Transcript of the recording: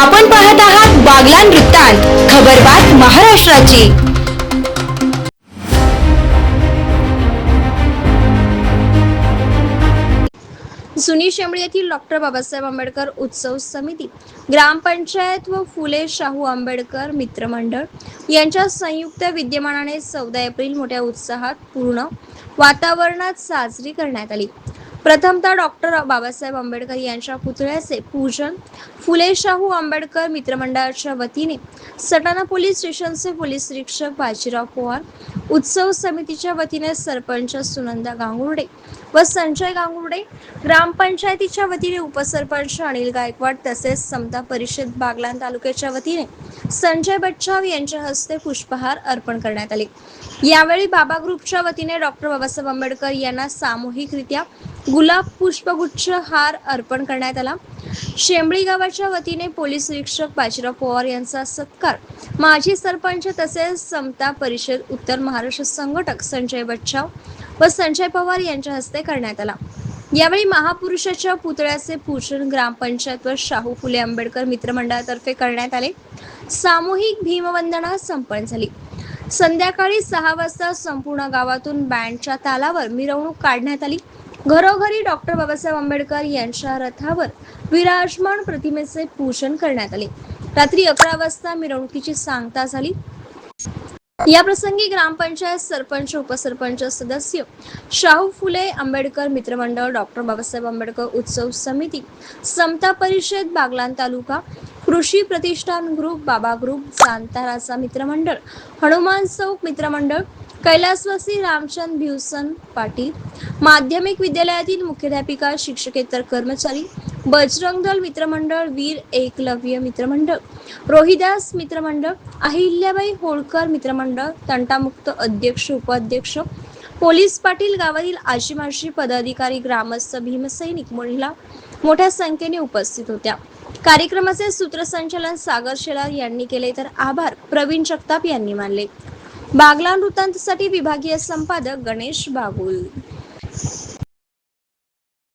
आपण पाहत आहात बागलान वृत्तांत खबरबात महाराष्ट्राची. जुनी शेंबळी येथील डॉक्टर बाबासाहेब आंबेडकर उत्सव समिती ग्रामपंचायत व फुले शाहू आंबेडकर मित्रमंडळ यांच्या संयुक्त विद्यमानाने चौदा एप्रिल मोठ्या उत्साहात पूर्ण वातावरणात साजरी करण्यात आली. प्रथमतः डॉक्टर बाबासाहेब आंबेडकर यांच्या पुतळ्याचे पूजन फुले शाहू आंबेडकर मित्रमंडळाच्या वतीने सटाणा पोलीस स्टेशनचे पोलीस निरीक्षक बाजीराव पवार उत्सव समितीच्या वतीने सरपंच सुनंदा गांगुर्डे व संजय गांगुर्डे ग्रामपंचायतीच्या वतीने उपसरपंच अनिल गायकवाड तसेच समता परिषद बागलान तालुक्याच्या वतीने संजय बच्चाव यांच्या हस्ते पुष्पहार अर्पण करण्यात आले. यावेळी बाबा ग्रुपच्या वतीने डॉक्टर बाबासाहेब आंबेडकर यांना सामूहिकरित्या गुलाब पुष्पगुच्छ हार अर्पण करण्यात आला. शेंबळी गावाच्या वतीने पोलीस निरीक्षक बाजीराव पवार यांचा सत्कार. माजी सरपंच तसेच समता परिषद उत्तर महाराष्ट्र संघटक संजय बच्चाव व संजय पवार यांच्या हस्ते करण्यात आला. यावेळी महापुरुषाच्या पुतळ्याचे पूजन ग्रामपंचायत व शाहू फुले आंबेडकर मित्रमंडळातर्फे करण्यात आले. सामूहिक भीमवंदना संपन्न झाली. संध्याकाळी सहा वाजता संपूर्ण गावातून बँडच्या तालावर मिरवणूक काढण्यात आली. घरोघरी डॉक्टर बाबासाहेब आंबेडकर यांच्या रथावर विराजमान प्रतिमेचे पूजन करण्यात आले. रात्री अकरा वाजता मिरवणुकीची सांगता झाली. या प्रसंगी ग्रामपंचायत सरपंच उपसरपंच सदस्य शाहू फुले आंबेडकर मित्रमंडळ डॉक्टर बाबासाहेब आंबेडकर उत्सव समिती समता परिषद बागलान तालुका कृषी प्रतिष्ठान ग्रुप बाबा ग्रुप जांताराचा मित्रमंडळ हनुमान चौक मित्रमंडळ कैलासवासी रामचंद भिवसन पाटील माध्यमिक विद्यालयातील मुख्याध्यापिका शिक्षकेतर कर्मचारी बजरंग दल मित्रमंडळ वीर एकलव्य मित्रमंडळ रोहिदास मित्रमंडळ अहिल्याबाई होळकर मित्रमंडळ तंटामुक्त अध्यक्ष उपाध्यक्ष पोलीस पाटील गावातील आजीमाजी पदाधिकारी ग्रामस्थ भीमसैनिक महिला मोठ्या संख्येने उपस्थित होत्या. कार्यक्रमाचे सूत्रसंचालन सागर शेलार यांनी केले तर आभार प्रवीण जगताप यांनी मानले. बागला वृत्तांतसाठी विभागीय संपादक गणेश बागुल.